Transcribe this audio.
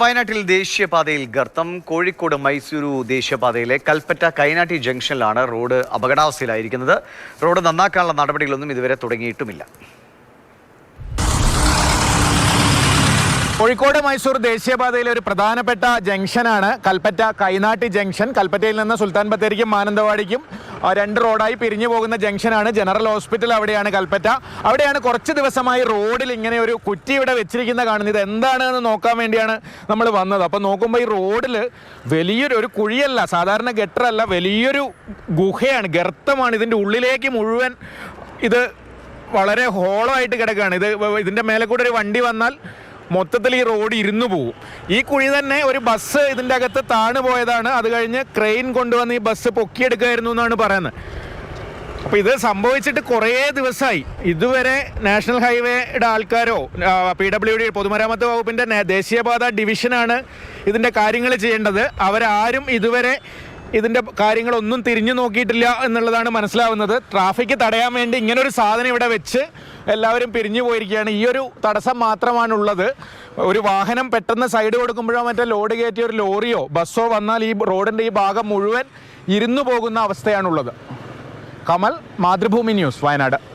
വയനാട്ടിൽ ദേശീയപാതയിൽ ഗർത്തം. കോഴിക്കോട് മൈസൂരു ദേശീയപാതയിലെ കൽപ്പറ്റ കൈനാട്ടി ജംഗ്ഷനിലാണ് റോഡ് അപകടാവസ്ഥയിലായിരിക്കുന്നത്. റോഡ് നന്നാക്കാനുള്ള നടപടികളൊന്നും ഇതുവരെ തുടങ്ങിയിട്ടുമില്ല. കോഴിക്കോട് മൈസൂർ ദേശീയപാതയിലെ ഒരു പ്രധാനപ്പെട്ട ജംഗ്ഷനാണ് കൽപ്പറ്റ കൈനാട്ടി ജംഗ്ഷൻ. കൽപ്പറ്റയിൽ നിന്ന് സുൽത്താൻ ബത്തേരിക്കും മാനന്തവാടിക്കും രണ്ട് റോഡായി പിരിഞ്ഞു പോകുന്ന ജംഗ്ഷനാണ്. ജനറൽ ഹോസ്പിറ്റൽ അവിടെയാണ് കൽപ്പറ്റ. അവിടെയാണ് കുറച്ച് ദിവസമായി റോഡിൽ ഇങ്ങനെ ഒരു കുറ്റി ഇവിടെ വെച്ചിരിക്കുന്ന കാണുന്നത്. ഇത് എന്താണെന്ന് നോക്കാൻ വേണ്ടിയാണ് നമ്മൾ വന്നത്. അപ്പോൾ നോക്കുമ്പോൾ ഈ റോഡിൽ വലിയൊരു ഒരു കുഴിയല്ല സാധാരണ ഗട്ടറല്ല വലിയൊരു ഗുഹയാണ്. ഗർത്തമാണ്. ഇതിന്റെ ഉള്ളിലേക്ക് മുഴുവൻ ഇത് വളരെ ഹോളോ ആയിട്ട് കിടക്കുകയാണ്. ഇത് ഇതിന്റെ മേലെ കൂടെ ഒരു വണ്ടി വന്നാൽ മൊത്തത്തിൽ ഈ റോഡ് ഇരുന്നു പോകും ഈ കുഴി തന്നെ ഒരു ബസ് ഇതിന്റെ അകത്ത് താണു പോയതാണ്. അത് കഴിഞ്ഞ് ക്രെയിൻ കൊണ്ടുവന്ന് ഈ ബസ് പൊക്കിയെടുക്കുമായിരുന്നു എന്നാണ് പറയുന്നത്. അപ്പോൾ ഇത് സംഭവിച്ചിട്ട് കുറേ ദിവസമായി. ഇതുവരെ നാഷണൽ ഹൈവേയുടെ ആൾക്കാരോ പി ഡബ്ല്യു ഡി പൊതുമരാമത്ത് വകുപ്പിന്റെ ദേശീയപാത ഡിവിഷനാണ് ഇതിന്റെ കാര്യങ്ങൾ ചെയ്യേണ്ടത്. അവരാരും ഇതുവരെ ഇതിന്റെ കാര്യങ്ങളൊന്നും തിരിഞ്ഞു നോക്കിയിട്ടില്ല എന്നുള്ളതാണ് മനസ്സിലാവുന്നത്. ട്രാഫിക് തടയാൻ വേണ്ടി ഇങ്ങനൊരു സാധനം ഇവിടെ വെച്ച് എല്ലാവരും പിരിഞ്ഞു പോയിരിക്കുകയാണ്. ഈ ഒരു തടസ്സം മാത്രമാണുള്ളത്. ഒരു വാഹനം പെട്ടെന്ന് സൈഡ് കൊടുക്കുമ്പോഴോ മറ്റേ ലോഡ് കയറ്റിയ ഒരു ലോറിയോ ബസ്സോ വന്നാൽ ഈ റോഡിന്റെ ഈ ഭാഗം മുഴുവൻ ഇരുന്നു പോകുന്ന അവസ്ഥയാണുള്ളത്. കമൽ മാതൃഭൂമി ന്യൂസ് വയനാട്.